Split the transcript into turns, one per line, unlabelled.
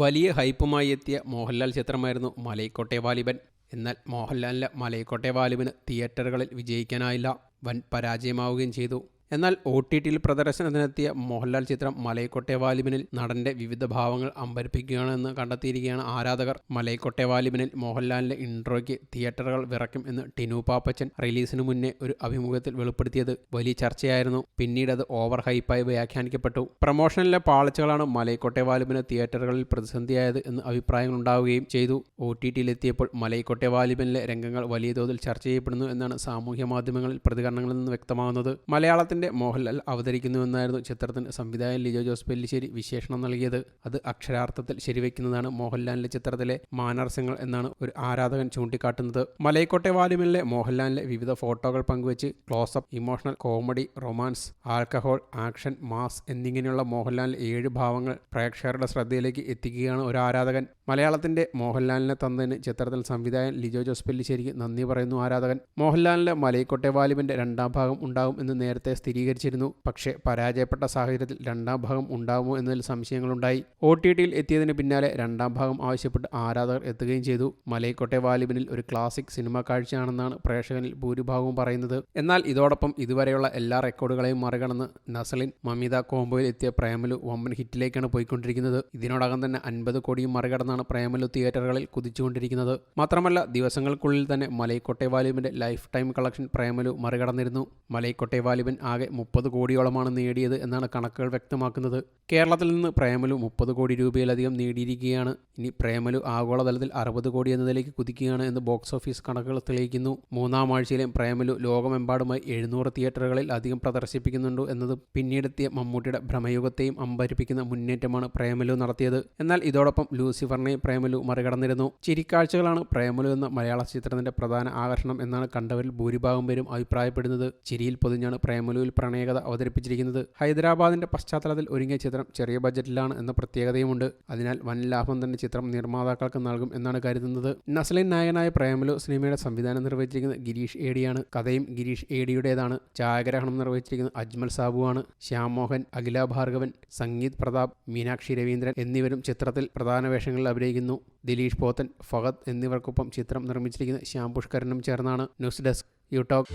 വലിയ ഹൈപ്പുമായി എത്തിയ മോഹൻലാൽ ചിത്രമായിരുന്നു മലൈക്കോട്ടെ വാലിബൻ. എന്നാൽ മോഹൻലാലിന്റെ മലൈക്കോട്ടെ വാലിബന് തിയേറ്ററുകളിൽ വിജയിക്കാനായില്ല. വൻ പരാജയമാവുകയും ചെയ്തു. എന്നാൽ ഒ ടി ടിയിൽ പ്രദർശനത്തിനെത്തിയ മോഹൻലാൽ ചിത്രം മലൈക്കോട്ടെ വാലിബനിൽ നടന്റെ വിവിധ ഭാവങ്ങൾ അമ്പരിപ്പിക്കുകയാണെന്ന് കണ്ടെത്തിയിരിക്കുകയാണ് ആരാധകർ. മലൈക്കോട്ടെ വാലിബനിൽ മോഹൻലാലിന്റെ ഇൻട്രോയ്ക്ക് തിയേറ്ററുകൾ വിറയ്ക്കും എന്ന് ടിനു പാപ്പച്ചൻ റിലീസിന് മുന്നേ ഒരു അഭിമുഖത്തിൽ വെളിപ്പെടുത്തിയത്. വലിയ ചർച്ചയായിരുന്നു. പിന്നീട് അത് ഓവർ ഹൈപ്പായി വ്യാഖ്യാനിക്കപ്പെട്ടു. പ്രൊമോഷനിലെ പാളിച്ചകളാണ് മലൈക്കോട്ടെ വാലിബന് തിയേറ്ററുകളിൽ പ്രതിസന്ധിയായത് എന്ന് അഭിപ്രായങ്ങളുണ്ടാവുകയും ചെയ്തു. ഒ ടി ടിയിലെത്തിയപ്പോൾ മലൈക്കോട്ടെ വാലിബനിലെ രംഗങ്ങൾ വലിയ തോതിൽ ചർച്ച ചെയ്യപ്പെടുന്നു എന്നാണ് സാമൂഹ്യ മാധ്യമങ്ങളിൽ പ്രതികരണങ്ങളിൽ നിന്ന് വ്യക്തമാകുന്നത്. മലയാളത്തിന്റെ മോഹൻലാൽ അവതരിക്കുന്നുവെന്നായിരുന്നു ചിത്രത്തിന് സംവിധായകൻ ലിജോ ജോസ് പെല്ലിശ്ശേരി വിശേഷണം നൽകിയത്. അത് അക്ഷരാർത്ഥത്തിൽ ശരിവെക്കുന്നതാണ് മോഹൻലാലിന്റെ ചിത്രത്തിലെ മാനർസ്യങ്ങൾ എന്നാണ് ഒരു ആരാധകൻ ചൂണ്ടിക്കാട്ടുന്നത്. മലൈക്കോട്ടെ വാല്യൂമിലെ മോഹൻലാലിലെ വിവിധ ഫോട്ടോകൾ പങ്കുവച്ച് closeup emotional comedy romance alcohol action mass എന്നിങ്ങനെയുള്ള മോഹൻലാലിലെ ഏഴ് ഭാവങ്ങൾ പ്രേക്ഷകരുടെ ശ്രദ്ധയിലേക്ക് എത്തിക്കുകയാണ് ഒരു ആരാധകൻ. മലയാളത്തിന്റെ മോഹൻലാലിനെ തന്നതിന് ചിത്രത്തിൽ സംവിധായകൻ ലിജോ ജോസ് പെല്ലിശ്ശേരിക്ക് നന്ദി പറയുന്നു ആരാധകൻ. മോഹൻലാലിന്റെ മലൈക്കോട്ടെ വാലിബിന്റെ രണ്ടാം ഭാഗം ഉണ്ടാകും എന്ന് നേരത്തെ സ്ഥിരീകരിച്ചിരുന്നു. പക്ഷേ പരാജയപ്പെട്ട സാഹചര്യത്തിൽ രണ്ടാം ഭാഗം ഉണ്ടാകുമോ എന്നതിൽ സംശയങ്ങളുണ്ടായി. ഒ ടി ടിയിൽ എത്തിയതിന് പിന്നാലെ രണ്ടാം ഭാഗം ആവശ്യപ്പെട്ട് ആരാധകർ എത്തുകയും ചെയ്തു. മലൈക്കോട്ടെ വാലിബിനിൽ ഒരു ക്ലാസിക് സിനിമ കാഴ്ചയാണെന്നാണ് പ്രേക്ഷകനിൽ ഭൂരിഭാഗവും പറയുന്നത്. എന്നാൽ ഇതോടൊപ്പം ഇതുവരെയുള്ള എല്ലാ റെക്കോർഡുകളെയും മറികടന്ന് നസലിൻ മമിത കോംബോയിൽ എത്തിയ പ്രേമലു വമ്പൻ ഹിറ്റിലേക്കാണ് പോയിക്കൊണ്ടിരിക്കുന്നത്. ഇതിനോടകം തന്നെ അൻപത് കോടിയും മറികടന്നാണ് പ്രേമലു തിയേറ്ററുകളിൽ കുതിച്ചുകൊണ്ടിരിക്കുന്നത്. മാത്രമല്ല ദിവസങ്ങൾക്കുള്ളിൽ തന്നെ മലൈക്കോട്ടെ വാലിബിന്റെ ലൈഫ് ടൈം കളക്ഷൻ പ്രേമലു മറികടന്നിരുന്നു. മലൈക്കോട്ടെ വാലിബൻ ആകെ മുപ്പത് കോടിയോളമാണ് നേടിയത് എന്നാണ് കണക്കുകൾ വ്യക്തമാക്കുന്നത്. കേരളത്തിൽ നിന്ന് പ്രേമലു മുപ്പത് കോടി രൂപയിലധികം നേടിയിരിക്കുകയാണ്. ഇനി പ്രേമലു ആഗോളതലത്തിൽ അറുപത് കോടി എന്നതിലേക്ക് കുതിക്കുകയാണ് എന്ന് ബോക്സ് ഓഫീസ് കണക്കുകൾ തെളിയിക്കുന്നു. മൂന്നാം ആഴ്ചയിലും പ്രേമലു ലോകമെമ്പാടുമായി എഴുന്നൂറ് തിയേറ്ററുകളിൽ അധികം പ്രദർശിപ്പിക്കുന്നുണ്ട് എന്നത് പിന്നീടെത്തിയ മമ്മൂട്ടിയുടെ ഭ്രമയുഗത്തെയും അമ്പരിപ്പിക്കുന്ന മുന്നേറ്റമാണ് പ്രേമലു നടത്തിയത്. എന്നാൽ ഇതോടൊപ്പം ലൂസിഫറിനെ പ്രേമലു മറികടന്നിരുന്നു. ചിരിക്കാഴ്ചകളാണ് പ്രേമലു എന്ന മലയാള ചിത്രത്തിന്റെ പ്രധാന ആകർഷണം എന്നാണ് കണ്ടവരിൽ ഭൂരിഭാഗം പേരും അഭിപ്രായപ്പെടുന്നത്. ചിരിയിൽ പൊതിഞ്ഞാണ് പ്രേമലുവിൽ പ്രണയകഥ അവതരിപ്പിച്ചിരിക്കുന്നത് ഹൈദരാബാദിന്റെ പശ്ചാത്തലത്തിൽ ഒരുങ്ങിയ ചിത്രം ചെറിയ ബജറ്റിലാണ് എന്ന പ്രത്യേകതയുമുണ്ട്. അതിനാൽ വൻ ലാഭം തന്നെ ചിത്രം നിർമ്മാതാക്കൾക്ക് നൽകും എന്നാണ് കരുതുന്നത്. നസ്ലിൻ നായകനായ പ്രേമലു സിനിമയുടെ സംവിധാനം നിർവഹിച്ചിരിക്കുന്നത് ഗിരീഷ് ഏടിയാണ് കഥയും ഗിരീഷ് ഏടിയുടേതാണ് ഛായാഗ്രഹണം നിർവഹിച്ചിരിക്കുന്നത് അജ്മൽ സാബുവാണ്. ശ്യാം മോഹൻ അഖില ഭാർഗവൻ സംഗീത് പ്രതാപ് മീനാക്ഷി രവീന്ദ്രൻ എന്നിവരും ചിത്രത്തിൽ പ്രധാന വേഷങ്ങളിൽ അഭിനയിക്കുന്നു. ദിലീഷ് പോത്തൻ ഫഹദ് എന്നിവർക്കൊപ്പം ചിത്രം നിർമ്മിച്ചിരിക്കുന്ന ശ്യാം പുഷ്കരനും ചേർന്നാണ്. News desk യൂടോക്ക്